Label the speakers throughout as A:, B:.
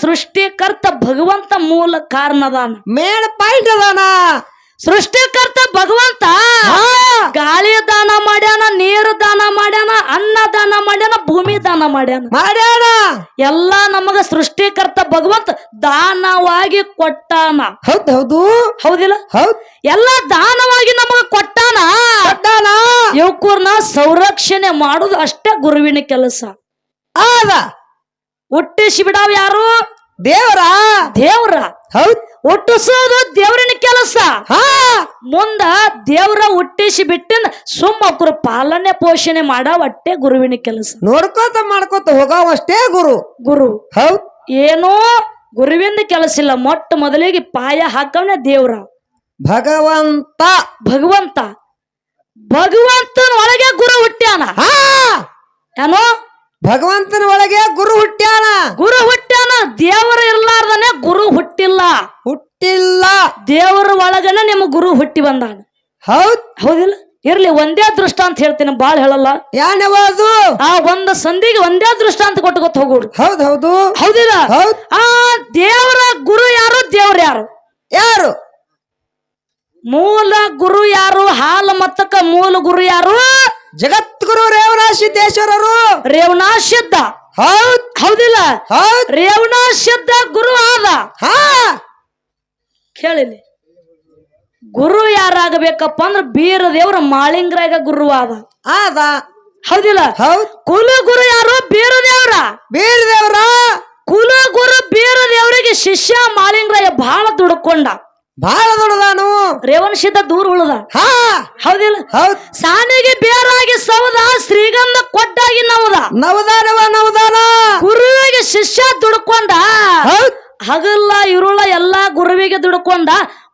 A: ಸೃಷ್ಟಿಕರ್ತ ಭಗವಂತ ಮೂಲ ಕಾರಣದಾನ.
B: ಮೇಲ್ ಪಾಯಿಂಟ್ ಅದಾನ.
A: ಸೃಷ್ಟಿಕರ್ತ ಭಗವಂತ ಗಾಳಿ ದಾನ ಮಾಡ್ಯಾನ ನೀರು ದಾನ ಮಾಡ್ಯಾನ ಅನ್ನ ದಾನ ಮಾಡ್ಯಾನ ಭೂಮಿ ದಾನ ಮಾಡ್ಯಾನ.
B: ಮಾಡ್ಯಾನ.
A: ಎಲ್ಲ ನಮಗ ಸೃಷ್ಟಿಕರ್ತ ಭಗವಂತ ದಾನವಾಗಿ ಕೊಟ್ಟಾನ.
B: ಹೌದ್ ಹೌದು.
A: ಹೌದಿಲ್ಲ?
B: ಹೌದ್.
A: ಎಲ್ಲ ದಾನವಾಗಿ ನಮಗ ಕೊಟ್ಟಾನ.
B: ಕೊಟ್ಟಾನ.
A: ಯುವಕರ್ನ ಸಂರಕ್ಷಣೆ ಮಾಡುದು ಅಷ್ಟೇ ಗುರುವಿನ ಕೆಲಸ.
B: ಆದ
A: ಹುಟ್ಟಿಸಿ ಬಿಡಾವ್ ಯಾರು?
B: ದೇವರ.
A: ದೇವ್ರ.
B: ಹೌದ್.
A: ಹುಟ್ಟಿಸೋದು ದೇವ್ರಿನ ಕೆಲಸ.
B: ಹಾ.
A: ಮುಂದ ದೇವ್ರ ಹುಟ್ಟಿಸಿ ಬಿಟ್ಟಿಂದ ಸುಮ್ಮ ಪಾಲನೆ ಪೋಷಣೆ ಮಾಡಾವ ಒಟ್ಟೆ ಗುರುವಿನ ಕೆಲಸ.
B: ನೋಡ್ಕೋತ ಮಾಡ್ಕೋತ ಹೋಗಾವಷ್ಟೇ ಗುರು.
A: ಗುರು.
B: ಹೌದ್.
A: ಏನೋ ಗುರುವಿಂದ ಕೆಲಸ ಇಲ್ಲ. ಮೊಟ್ಟ ಮೊದಲಿಗೆ ಪಾಯ ಹಾಕವನೇ ದೇವ್ರ.
B: ಭಗವಂತ.
A: ಭಗವಂತ. ಭಗವಂತನ ಒಳಗೆ ಗುರು ಹುಟ್ಟ್ಯಾನ.
B: ಹಾ.
A: ಏನೋ
B: ಭಗವಂತನ ಒಳಗೆ ಗುರು ಹುಟ್ಟ್ಯಾನ.
A: ಗುರು ಹುಟ್ಟನ ದೇವರು ಇರ್ಲಾರ್ದನೆ ಗುರು ಹುಟ್ಟಿಲ್ಲ.
B: ಹುಟ್ಟಿಲ್ಲ.
A: ದೇವರ ಒಳಗನೆ ನಿಮ್ಮ ಗುರು ಹುಟ್ಟಿ ಬಂದಾನ
B: ಹೌದ್.
A: ಹೌದಿಲ್ಲ? ಇರ್ಲಿ ಒಂದೇ ದೃಷ್ಟ ಅಂತ ಹೇಳ್ತೀನಿ ಬಾಳ್ ಹೇಳಲ್ಲ.
B: ಯಾನವಾದು
A: ಆ ಒಂದ ಸಂಧಿಗೆ ಒಂದೇ ದೃಷ್ಟ ಅಂತ ಕೊಟ್ಟು ಗೊತ್ತ ಹೋಗ್ಬಿಡು
B: ಹೌದ್ ಹೌದು.
A: ಹೌದಿಲ್ಲ?
B: ಹೌದ್.
A: ಆ ದೇವರ ಗುರು ಯಾರು ದೇವ್ರ ಯಾರು?
B: ಯಾರು?
A: ಮೂಲ ಗುರು ಯಾರು ಹಾಲ ಮತ್ತಕ್ಕ ಮೂಲ ಗುರು ಯಾರು?
B: ಜಗದ್ಗುರು ರೇವಣ ಸಿದ್ದೇಶ್ವರರು
A: ರೇವಣಾ ಸಿದ್ಧ
B: ಹೌದ್.
A: ಹೌದಿಲ್ಲ?
B: ಹೌದ್.
A: ರೇವಣ ಸಿದ್ಧ ಗುರು ಆದ.
B: ಹಾ.
A: ಕೇಳಿಲಿ ಗುರು ಯಾರಾಗಬೇಕಪ್ಪ ಅಂದ್ರ ಬೀರ ದೇವ್ರ ಮಾಳಿಂಗ್ರಾಗ ಗುರು ಆದ.
B: ಆದ.
A: ಹೌದಿಲ್ಲ?
B: ಹೌದ್.
A: ಕುಲ ಗುರು ಯಾರು? ಬೀರ ದೇವ್ರ.
B: ಬೀರ ದೇವ್ರ.
A: ಕುಲ ಗುರು ಬೀರ ದೇವರಿಗೆ ಶಿಷ್ಯ ಮಾಲಿಂಗ್ರಾಯ ಬಹಳ ದುಡ್ಕೊಂಡ.
B: ಬಹಳ ದೊಡ್ಡದಾನು
A: ರೇವಣ ಸಿದ್ಧ ದೂರ ಉಳದ.
B: ಹಾ.
A: ಹೌದಿಲ್ಲ?
B: ಹೌದ್.
A: ಸಾನಿಗೆ ಬೇರಾಗಿ ಸವದ ಶ್ರೀಗಂಧ ಕೊಟ್ಟಾಗಿ ನವದ.
B: ನವದಾನವ ನವದಾನ.
A: ಗುರುವಿಗೆ ಶಿಷ್ಯ ದುಡ್ಕೊಂಡ.
B: ಹೌದ್.
A: ಹಗಲ್ಲ ಇರುಳ ಎಲ್ಲಾ ಗುರುವಿಗೆ ದುಡ್ಕೊಂಡ.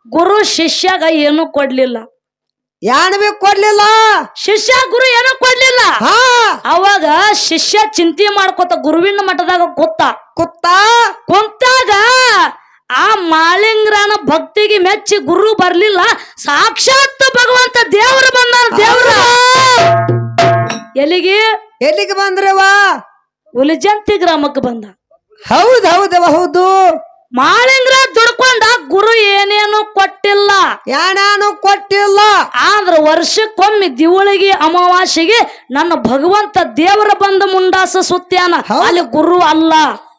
A: ಗುರು ಶಿಷ್ಯಗ ಏನು ಕೊಡ್ಲಿಲ್ಲ.
B: ಯಾನ್ ಬಿ ಕೊಡ್ಲಿಲ್ಲ?
A: ಶಿಷ್ಯ ಗುರು ಏನು ಕೊಡ್ಲಿಲ್ಲ.
B: ಹಾ.
A: ಅವಾಗ ಶಿಷ್ಯ ಚಿಂತೆ ಮಾಡ್ಕೊತ ಗುರುವಿನ ಮಠದಾಗ ಕೂತ
B: ಕುತ್ತ?
A: ಕುಂತಾಗ ಆ ಮಾಳಿಂಗ್ರನ ಭಕ್ತಿಗೆ ಮೆಚ್ಚಿ ಗುರು ಬರ್ಲಿಲ್ಲ. ಸಾಕ್ಷಾತ್ ಭಗವಂತ ದೇವರು ಬಂದ ದೇವ್ರ. ಎಲ್ಲಿಗೆ?
B: ಎಲ್ಲಿಗೆ ಬಂದ್ರವ
A: ಉಲಿಜಂತಿ ಗ್ರಾಮಕ್ಕೆ ಬಂದ.
B: ಹೌದ್ ಹೌದು ಹೌದು.
A: ಮಾಳಿಂಗ್ರ ದುಡ್ಕೊಂಡ ಗುರು ಏನೇನು ಕೊಟ್ಟಿಲ್ಲ.
B: ಏನೇನು ಕೊಟ್ಟಿಲ್ಲ.
A: ಆದ್ರ ವರ್ಷಕ್ಕೊಮ್ಮೆ ದಿವಳಿಗೆ ಅಮಾವಾಸ್ಯೆಗೆ ನನ್ನ ಭಗವಂತ ದೇವರ ಬಂದ ಮುಂಡಾಸ
B: ಸುತ್ತಾನ.
A: ಅಲ್ಲಿ ಗುರು ಅಲ್ಲ.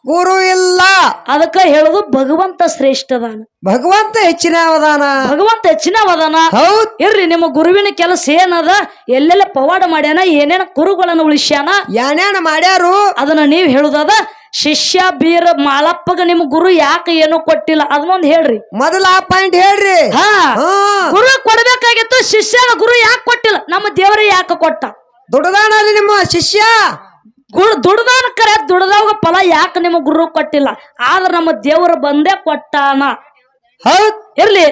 B: ಗುರು ಇಲ್ಲ.
A: ಅದಕ್ಕ ಹೇಳುದು ಭಗವಂತ ಶ್ರೇಷ್ಠದಾನ
B: ಭಗವಂತ ಹೆಚ್ಚಿನ ಅವದಾನ
A: ಭಗವಂತ ಹೆಚ್ಚಿನ ಅವದಾನ
B: ಹೌದ್.
A: ಇರ್ರಿ ನಿಮ್ಮ ಗುರುವಿನ ಕೆಲಸ ಏನದ? ಎಲ್ಲೆಲ್ಲ ಪವಾಡ ಮಾಡ್ಯಾನ? ಏನೇನ ಕುರುಗಳನ್ನ ಉಳಿಸ್ಯಾನ?
B: ಏನೇನ ಮಾಡ್ಯಾರು?
A: ಅದನ್ನ ನೀವ್ ಹೇಳುದದ ಶಿಷ್ಯ ಬೀರ ಮಾಲಪ್ಪಗ ನಿಮ್ ಗುರು ಯಾಕೆ ಏನು ಕೊಟ್ಟಿಲ್ಲ? ಅದನ್ನೊಂದ್ ಹೇಳ್ರಿ.
B: ಮೊದಲ ಆ ಪಾಯಿಂಟ್ ಹೇಳ್ರಿ.
A: ಹಾ.
B: ಹಾ.
A: ಗುರು ಕೊಡ್ಬೇಕಾಗಿತ್ತು ಶಿಷ್ಯನ ಗುರು ಯಾಕೆ ಕೊಟ್ಟಿಲ್ಲ? ನಮ್ಮ ದೇವರೇ ಯಾಕೆ ಕೊಟ್ಟ?
B: ದುಡ್ದಾನಲ್ಲಿ ನಿಮ್ಮ ಶಿಷ್ಯ?
A: ಗುರು ದುಡ್ದಾನ ಕರೆ ದುಡ್ದವಾಗ ಫಲ ಯಾಕೆ ನಿಮ್ಮ ಗುರು ಕೊಟ್ಟಿಲ್ಲ? ಆದ್ರೆ ನಮ್ಮ ದೇವರು ಬಂದೇ ಕೊಟ್ಟಾನ.
B: ಹೌದ್.
A: ಇರ್ಲಿ.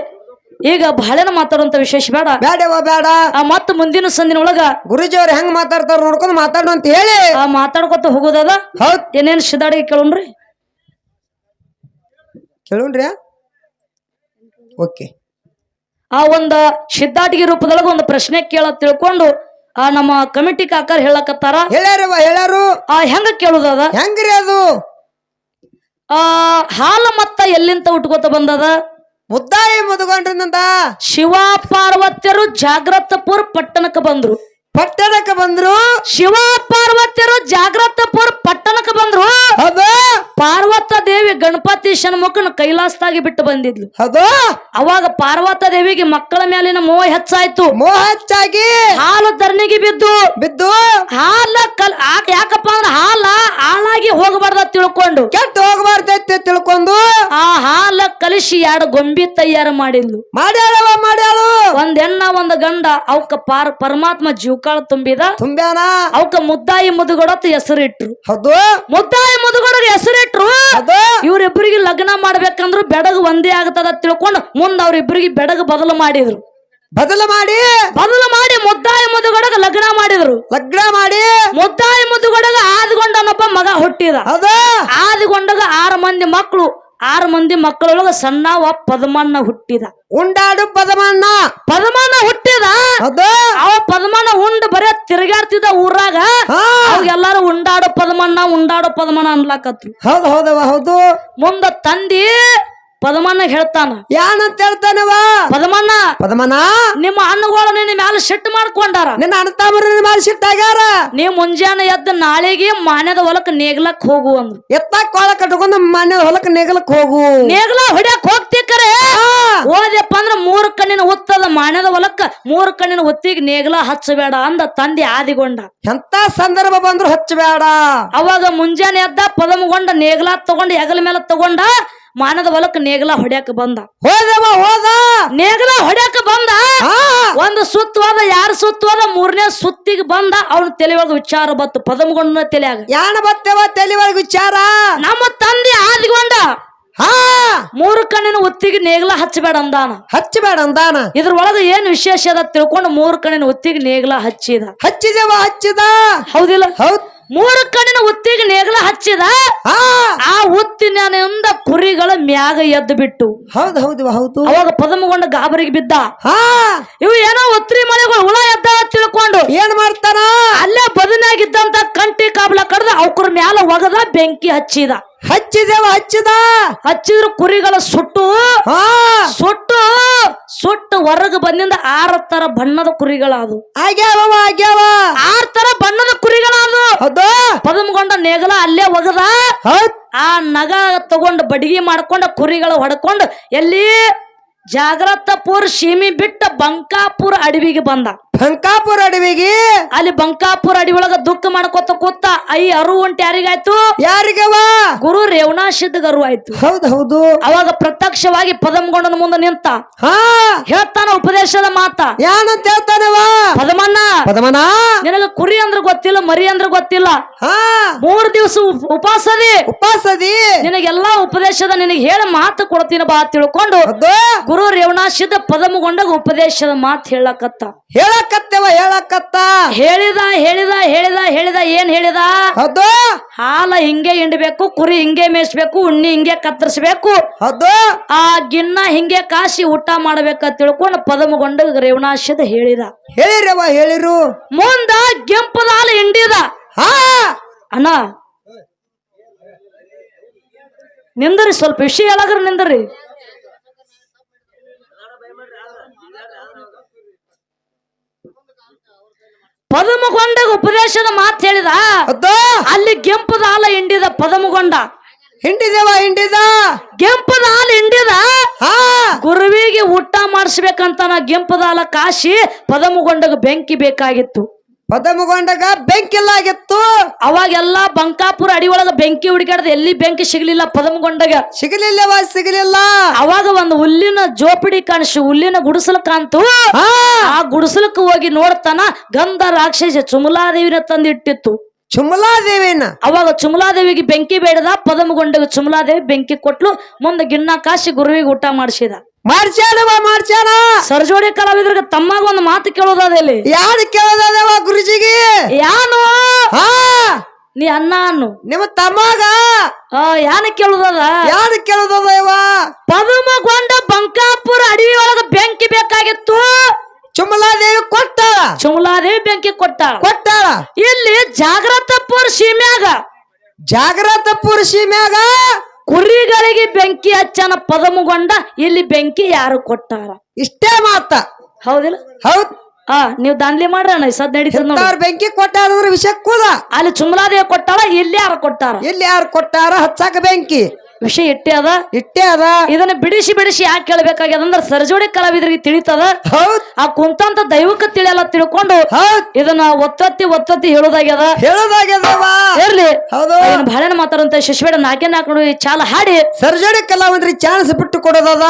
A: ಈಗ ಬಹಳನ ಮಾತಾಡುವಂತ ವಿಶೇಷ ಬೇಡ.
B: ಬೇಡವ ಬೇಡ
A: ಆ ಮತ್ತ ಮುಂದಿನ ಸಂದಿನ ಒಳಗ
B: ಗುರುಜಿ ಅವ್ರ ಹೆಂಗ್ ಮಾತಾಡ್ತಾರ ನೋಡ್ಕೊಂಡು ಮಾತಾಡು ಅಂತ ಹೇಳಿ.
A: ಆ ಮಾತಾಡ್ಕೊತ ಹೋಗೋದದ?
B: ಹೌದ್.
A: ಏನೇನ್ ಸಿದಾಡಿಗೆ ಕೇಳೋಣ್ರಿ?
B: ಕೇಳೋಣ್ರಿ? ಓಕೆ.
A: ಆ ಒಂದ ಸಿದ್ಧಾಟಿಗೆ ರೂಪದೊಳಗ ಒಂದು ಪ್ರಶ್ನೆ ಕೇಳ ತಿಳ್ಕೊಂಡು ಆ ನಮ್ಮ ಕಮಿಟಿ ಕಾಕರ್ ಹೇಳಕತ್ತಾರ?
B: ಹೇಳ್ಯಾರವ ಹೇಳ್ಯಾರು?
A: ಆ ಹೆಂಗ ಕೇಳುದದ
B: ಹೆಂಗ್ರಿ ಅದು?
A: ಆ ಹಾಲ ಮತ್ತ ಎಲ್ಲಿಂತ ಉಟ್ಕೋತ ಬಂದದ?
B: ಮುದ್ದಾಯಿ ಮುದುಗೊಂಡ್ರಿಂದ
A: ಶಿವ ಪಾರ್ವತ್ಯರು ಜಾಗ್ರತಪುರ್ ಪಟ್ಟಣಕ್ಕೆ ಬಂದ್ರು.
B: ಪಟ್ಟಣಕ್ಕೆ ಬಂದ್ರು?
A: ಶಿವ ಪಾರ್ವತ್ಯರು ಜಾಗ್ರತಪುರ್ ಪಟ್ಟಣಕ್ಕೆ ಬಂದ್ರು. ದೇವಿ ಗಣಪತಿ ಷಣ್ಮುಖನ ಕೈಲಾಸದಾಗಿ ಬಿಟ್ಟು ಬಂದಿದ್ಲು.
B: ಹೌದು?
A: ಅವಾಗ ಪಾರ್ವತ ದೇವಿಗೆ ಮಕ್ಕಳ ಮೇಲಿನ ಮೋಹ ಹೆಚ್ಚಾಯ್ತು.
B: ಮೋಹ ಹೆಚ್ಚಾಗಿ
A: ಹಾಲು ಧರಣಿಗೆ ಬಿದ್ದು.
B: ಬಿದ್ದು?
A: ಹಾಲ ಕಲ್ ಆ- ಯಾಕಪ್ಪ ಅಂದ್ರೆ ಹಾಲ ಹಾಳಾಗಿ ಹೋಗಬಾರ್ದ ತಿಳ್ಕೊಂಡು.
B: ಕೆಟ್ಟ ಹೋಗ್ಬಾರ್ದೈತೆ ತಿಳ್ಕೊಂಡು.
A: ಆ ಹಾಲ ಕಲಿಸಿ ಎರಡು ಗೊಂಬಿ ತಯಾರು ಮಾಡಿದ್ಲು.
B: ಮಾಡ್ಯಾಳವ ಮಾಡ್ಯಾಳು.
A: ಒಂದ್ ಹೆಣ್ಣ ಒಂದ್ ಗಂಡ ಅವಕ್ಕ ಪಾರ್ ಪರಮಾತ್ಮ ಜೀವಕಾಳ ತುಂಬಿದ.
B: ತುಂಬ್ಯಾನ?
A: ಅವಕ್ಕ ಮುದ್ದಾಯಿ ಮುದುಗೊಡತ್ ಹೆಸರಿಟ್ರು.
B: ಹೌದು.
A: ಮುದ್ದಾಯಿ ಮುದುಗೊಡಗ ಹೆಸರಿಟ್ರು.
B: ಹೌದು.
A: ಇವ್ರಿಬ್ರಿಗೆ ಲಗ್ನ ಮಾಡ್ಬೇಕಂದ್ರು ಬೆಡಗ್ ಒಂದೇ ಆಗ್ತದ ತಿಳ್ಕೊಂಡು ಮುಂದ್ ಅವ್ರಿಬ್ರಿಗೆ ಬೆಡಗ್ ಬದಲು ಮಾಡಿದ್ರು.
B: ಬದಲು ಮಾಡಿ.
A: ಬದಲು ಮಾಡಿ ಮುದ್ದಾಯ ಮುದುಗಡಗ ಲಗ್ನ ಮಾಡಿದ್ರು.
B: ಲಗ್ನ ಮಾಡಿ.
A: ಮುದ್ದಾಯ ಮುದುಗಡಗ ಆದಿಗೊಂಡನೊಬ್ಬ ಮಗ ಹುಟ್ಟಿದ.
B: ಅದ
A: ಆದಿಗೊಂಡಗ ಆರು ಮಂದಿ ಮಕ್ಕಳು. ಆರು ಮಂದಿ ಮಕ್ಕಳೊಳಗ ಸಣ್ಣವ ಪದ್ಮಣ್ಣ ಹುಟ್ಟಿದ.
B: ಉಂಡಾಡು ಪದ್ಮಣ್ಣ.
A: ಪದ್ಮಣ್ಣ ಹುಟ್ಟಿದ.
B: ಅದ
A: ಅವ ಪದ್ಮಣ್ಣ ಉಂಡ್ ಬರೇ ತಿರುಗಾಡ್ತಿದ್ದ ಊರಾಗ. ಎಲ್ಲಾರು ಉಂಡಾಡು ಪದ್ಮಣ್ಣ ಉಂಡಾಡು ಪದ್ಮಣ್ಣ ಅನ್ಲಾಕತ್ರು.
B: ಹೌದು ಹೌದವ ಹೌದು.
A: ಮುಂದ ತಂದಿ ಪದ್ಮಣ್ಣ ಹೇಳ್ತಾನ.
B: ಯಾನಂತ ಹೇಳ್ತಾನವ
A: ಪದಮನ್ನ?
B: ಪದಮನ
A: ನಿಮ್ಮ ಹಣ್ಣುಗಳು ನಿನ್ನ ಮ್ಯಾಲ ಸಿಟ್ಟು ಮಾಡ್ಕೊಂಡಾರ.
B: ನಿನ್ನ ಅಣ್ಣತಾಮರ ಸಿಟ್ಟು ಆಗ್ಯಾರ?
A: ನೀ ಮುಂಜಾನೆ ಎದ್ದ ನಾಳೆಗೆ ಮಾನ್ಯದ ಹೊಲಕ್ಕೆ ನೇಗ್ಲಕ್ ಹೋಗು ಅಂದ್ರು
B: ಎತ್ತ ಕೋಳ ಕಟ್ಕೊಂಡು ಮಾನ್ಯದ ಹೊಲಕ್ಕೆ ನೇಗ್ಲಕ್ ಹೋಗು.
A: ನೇಗ್ಲ ಹೊಡ್ಯಾಕ್ ಹೋಗ್ತಿಕ್ಕರೆ ಓದಪ್ಪ ಅಂದ್ರ ಮೂರ್ ಕಣ್ಣಿನ ಒತ್ತದ ಮಾನ್ಯದ ಹೊಲಕ್ಕ ಮೂರ್ ಕಣ್ಣಿನ ಒತ್ತಿಗೆ ನೇಗ್ಲ ಹಚ್ಚಬೇಡ ಅಂದ ತಂದೆ ಆದಿಗೊಂಡ.
B: ಎಂತ ಸಂದರ್ಭ ಬಂದ್ರು ಹಚ್ಚಬೇಡ.
A: ಅವಾಗ ಮುಂಜಾನೆ ಎದ್ದ ಪದಮಗೊಂಡ ನೇಗ್ಲ ತಗೊಂಡ ಹೆಗಲ ಮೇಲೆ ತಗೊಂಡ ಮಾನದ ಹೊಲಕ್ ನೇಗಲ ಹೊಡ್ಯಾಕ ಬಂದ.
B: ಹೋದವ ಹೋದ.
A: ನೇಗಲ ಹೊಡ್ಯಾಕ ಬಂದ. ಒಂದು ಸುತ್ತವಾದ ಯಾರ ಯಾರು ಸುತ್ತು ಮೂರನೇ ಸುತ್ತಿಗೆ ಬಂದ. ಅವನ ತಲೆ ಒಳಗ ವಿಚಾರ ಬತ್ತು ಪದಮಗೊಂಡ ತಲೆಯಾಗ.
B: ಯಾಣ ಬತ್ತವ ತಲೆ ಒಳಗ್ ವಿಚಾರ?
A: ನಮ್ಮ ತಂದೆ ಆದಿಗೊಂಡ.
B: ಹಾ.
A: ಮೂರು ಕಣ್ಣಿನ ಒತ್ತಿಗೆ ನೇಗ್ಲ ಹಚ್ಚಬೇಡ ಅಂದಾನ.
B: ಹಚ್ಚಬೇಡ ಅಂದಾನ.
A: ಇದ್ರ ಒಳಗ ಏನ್ ವಿಶೇಷ ಅದ ತಿಳ್ಕೊಂಡು ಮೂರು ಕಣ್ಣಿನ ಒತ್ತಿಗೆ ನೇಗ್ಲ ಹಚ್ಚಿದ.
B: ಹಚ್ಚಿದೇವ ಹಚ್ಚಿದ.
A: ಹೌದಿಲ್ಲ?
B: ಹೌದ್.
A: ಮೂರು ಕಣ್ಣಿನ ಒತ್ತಿಗೆ ನೇಗಲ ಹಚ್ಚಿದ ಆ ಒತ್ತಿನಿಂದ ಕುರಿಗಳ ಮ್ಯಾಗ ಎದ್ದು ಬಿಟ್ಟು.
B: ಹೌದು ಹೌದು ಹೌದು.
A: ಅವಾಗ ಪದಮಗೊಂಡ ಗಾಬರಿಗೆ ಬಿದ್ದ.
B: ಹಾ.
A: ಇವು ಏನೋ ಒತ್ತಿರಿ ಮಳೆಗಳು ಹುಳ ಎದ್ದ ತಿಳ್ಕೊಂಡು.
B: ಏನ್ ಮಾಡ್ತಾರ?
A: ಅಲ್ಲೇ ಬದನಾಗಿದ್ದಂತ ಕಂಟಿ ಕಾಬಲ ಕಡ್ದ ಅವ್ರ ಮ್ಯಾಲ ಒಗದ ಬೆಂಕಿ ಹಚ್ಚಿದ.
B: ಹಚ್ಚಿದೇವ ಹಚ್ಚಿದ?
A: ಹಚ್ಚಿದ್ರು ಕುರಿಗಳ ಸುಟ್ಟು. ಸುಟ್ಟು ಸುಟ್ಟು ಹೊರಗೆ ಬಂದಿಂದ ಆರ ತರ ಬಣ್ಣದ ಕುರಿಗಳಾದು
B: ಆಗ್ಯಾವ ಆಗ್ಯಾವ.
A: ಆರ್ ತರ ಬಣ್ಣದ ಕುರಿಗಳಾದು
B: ಅದು
A: ಪದಮಗೊಂಡ ನೇಗಲ ಅಲ್ಲೇ ಒಗದ. ಆ ನಗ ತಗೊಂಡು ಬಡಿಗೆ ಮಾಡ್ಕೊಂಡ ಕುರಿಗಳು ಹೊಡ್ಕೊಂಡು ಎಲ್ಲಿ ಜಾಗ್ರತಪುರ ಸೀಮಿ ಬಿಟ್ಟ ಬಂಕಾಪುರ ಅಡವಿಗೆ ಬಂದ.
B: ಬಂಕಾಪುರ ಅಡವಿಗೆ?
A: ಅಲ್ಲಿ ಬಂಕಾಪುರ ಅಡಿ ಒಳಗ ದುಃಖ ಮಾಡ್ಕೋತ ಕೂತ ಐ ಅರು ಉಂಟು ಯಾರಿಗಾಯ್ತು?
B: ಯಾರಿಗವ?
A: ಗುರು ರೇವಣಾ ಸಿದ್ಧಗರು ಆಯ್ತು.
B: ಹೌದ್ ಹೌದು.
A: ಅವಾಗ ಪ್ರತ್ಯಕ್ಷವಾಗಿ ಪದಮಗೊಂಡನ ಮುಂದೆ ನಿಂತ.
B: ಹಾ.
A: ಹೇಳ್ತಾನ ಉಪದೇಶದ ಮಾತ.
B: ಯಾನಂತ ಹೇಳ್ತಾನವ?
A: ಪದಮನ್ನ.
B: ಪದಮನ
A: ನಿನಗ ಕುರಿ ಅಂದ್ರ ಗೊತ್ತಿಲ್ಲ ಮರಿ ಅಂದ್ರ ಗೊತ್ತಿಲ್ಲ.
B: ಹಾ.
A: ಮೂರ್ ದಿವಸ ಉಪಾಸದಿ.
B: ಉಪಾಸದಿ.
A: ನಿನಗೆಲ್ಲಾ ಉಪದೇಶದ ನಿನಗೆ ಹೇಳಿ ಮಾತು ಕೊಡ್ತೀನಿ ಬಾ ತಿಳ್ಕೊಂಡು
B: ಗುರು
A: ಗುರು ಸಿದ್ಧ ಪದಮಗೊಂಡಾಗ ಉಪದೇಶದ ಮಾತು ಹೇಳಕತ್ತ.
B: ಹೇಳಕತ್ತೇವ ಹೇಳಕತ್ತ.
A: ಹೇಳಿದ ಹೇಳಿದ ಹೇಳಿದ ಹೇಳಿದ ಏನ್ ಹೇಳಿದ?
B: ಹೌದು.
A: ಹಾಲ ಹಿಂಗೆ ಹಿಂಡ್ಬೇಕು ಕುರಿ ಹಿಂಗೆ ಮೇಯಿಸ್ಬೇಕು ಉಣ್ಣಿ ಹಿಂಗೆ ಕತ್ತರಿಸ್ಬೇಕು.
B: ಹೌದು.
A: ಆ ಗಿನ್ನ ಹಿಂಗೆ ಕಾಸಿ ಊಟ ಮಾಡ್ಬೇಕ ತಿಳ್ಕೊಂಡು ಪದಮಗೊಂಡ ರೇವಣಾಶದ ಹೇಳಿದ.
B: ಹೇಳಿರವ ಹೇಳಿರು.
A: ಮುಂದ ಕೆಂಪದ ಹಾಲು ಹಿಂಡಿದ.
B: ಹಾ.
A: ಅಣ್ಣ ನಿಂದ್ರಿ ಸ್ವಲ್ಪ ವಿಷಯ ಹೇಳಗ್ರ ನಿಂದ್ರಿ. ಪದಮಗೊಂಡಗ ಉಪದೇಶದ ಮಾತು ಹೇಳಿದ? ಅಲ್ಲಿ ಕೆಂಪದ ಹಾಲ ಹಿಂಡಿದ ಪದಮಗೊಂಡ.
B: ಹಿಂಡಿದೇವ ಹಿಂಡಿದ?
A: ಕೆಂಪದ ಹಾಲು ಹಿಂಡಿದ? ಗುರುವಿಗೆ ಊಟ ಮಾಡಿಸ್ಬೇಕಂತ ನಾ ಕೆಂಪದ ಹಾಲ ಕಾಶಿ ಪದಮಗೊಂಡಗ ಬೆಂಕಿ ಬೇಕಾಗಿತ್ತು.
B: ಪದಮಗೊಂಡಾಗ ಬೆಂಕಿಲ್ಲಾಗಿತ್ತು
A: ಅವಾಗೆಲ್ಲ ಬಂಕಾಪುರ ಅಡಿ ಒಳಗ ಬೆಂಕಿ ಹುಡುಕಾಡ್ದ ಎಲ್ಲಿ ಬೆಂಕಿ ಸಿಗ್ಲಿಲ್ಲ ಪದಮಗೊಂಡಾಗ.
B: ಸಿಗಲಿಲ್ಲವ ಸಿಗಲಿಲ್ಲ.
A: ಅವಾಗ ಒಂದು ಹುಲ್ಲಿನ ಜೋಪಡಿ ಕಾಣಿಸಿ ಹುಲ್ಲಿನ ಗುಡಿಸಲು ಕಾಣ್ತು. ಆ ಗುಡಿಸಲಕ್ಕೆ ಹೋಗಿ ನೋಡ್ತಾನ ಗಂಧ ರಾಕ್ಷಸ ಚುಮಲಾದೇವಿನ ತಂದಿಟ್ಟಿತ್ತು.
B: ಚುಮಲಾದೇವಿನ
A: ಅವಾಗ ಚುಮಲಾದೇವಿಗೆ ಬೆಂಕಿ ಬೇಡದ ಪದಮಗೊಂಡ ಚುಮಲಾದೇವಿ ಬೆಂಕಿ ಕೊಟ್ಲು ಮುಂದೆ ಗಿಣ್ಣ ಕಾಶಿ ಗುರುವಿಗೆ ಊಟ ಮಾಡಿಸಿದ.
B: ಮಾಡ್ಸ್ಯಾನವ ಮಾಡ್ಸ್ಯಾನ?
A: ಸರ್ಜೋಡಿ ಕಲಾವಿದ್ರಿಗೆ ತಮ್ಮಾಗ ಒಂದು ಮಾತು ಕೇಳೋದಾದ ಇಲ್ಲಿ.
B: ಯಾರು ಕೇಳೋದಾದವ ಗುರುಜಿಗೆ?
A: ಯಾನು? ನೀ ಅನ್ನ ಅನ್ನು.
B: ನಿಮ್ಮ ತಮ್ಮಗ?
A: ಆ, ಯಾನ ಕೇಳುದದ?
B: ಯಾರು ಕೇಳದವ
A: ಪದಮಗೊಂಡ ಬಂಕಾಪುರ ಅಡವಿ ಒಳಗ ಬೆಂಕಿ ಬೇಕಾಗಿತ್ತು.
B: ಚುಮಲಾದೇವಿ ಕೊಟ್ಟ
A: ಚುಮಲಾದೇವಿ ಬೆಂಕಿ ಕೊಟ್ಟ.
B: ಕೊಟ್ಟಾಳ
A: ಇಲ್ಲಿ ಜಾಗ್ರತಪುರ ಸೀಮ್ಯಾಗ
B: ಜಾಗ್ರತ ಸೀಮ್ಯಾಗ ಮ್ಯಾಗ
A: ಕುರಿಗಳಿಗೆ ಬೆಂಕಿ ಹಚ್ಚನ ಪದಮಗೊಂಡ ಇಲ್ಲಿ ಬೆಂಕಿ ಯಾರು ಕೊಟ್ಟಾರ?
B: ಇಷ್ಟೇ ಮಾತ.
A: ಹೌದಿಲ್ಲ?
B: ಹೌದ್.
A: ಆ ನೀವು ದಾನ್ಲಿ ಮಾಡ್ರಣ ಸದ್ ನಡೀತದ
B: ಬೆಂಕಿ ಕೊಟ್ಟಾರ ವಿಷಯ ಕೂದ.
A: ಅಲ್ಲಿ ಚುಮಲಾದೇವಿ ಕೊಟ್ಟಾರ ಇಲ್ಲಿ ಯಾರು ಕೊಟ್ಟಾರ?
B: ಇಲ್ಲಿ ಯಾರು ಕೊಟ್ಟಾರ? ಹಚ್ಚಾಕ ಬೆಂಕಿ.
A: ವಿಷಯ ಇಟ್ಟೆ ಅದ?
B: ಇಟ್ಟೇ ಅದ?
A: ಇದನ್ನ ಬಿಡಿಸಿ ಬಿಡಿಸಿ ಯಾಕೆ ಕೇಳಬೇಕಾಗ್ಯದ? ಅಂದ್ರ ಸರ್ಜೋಡಿ ಕಲಾವಿದರಿಗೆ ತಿಳಿತದ?
B: ಹೌದು.
A: ಆ ಕುಂತಂತ ದೈವಕ್ಕೆ ತಿಳಿಯಲ್ಲ ತಿಳ್ಕೊಂಡು ಇದನ್ನ ಒತ್ತತ್ತಿ ಒತ್ತತ್ತಿ ಹೇಳೋದಾಗ್ಯದ?
B: ಹೇಳೋದಾಗ್ಯದ
A: ಇರ್ಲಿ. ಬಾಳೆನ ಮಾತಾಡುವಂತ ಶಿಶುಬೇಡ ನಾಲ್ಕೇ ನಾಲ್ಕು ಚಾಲ ಹಾಡಿ.
B: ಸರ್ಜೋಡಿ ಕಲಾವಿದ್ರಿ ಚಾನ್ಸ್ ಬಿಟ್ಟು ಕೊಡೋದದ?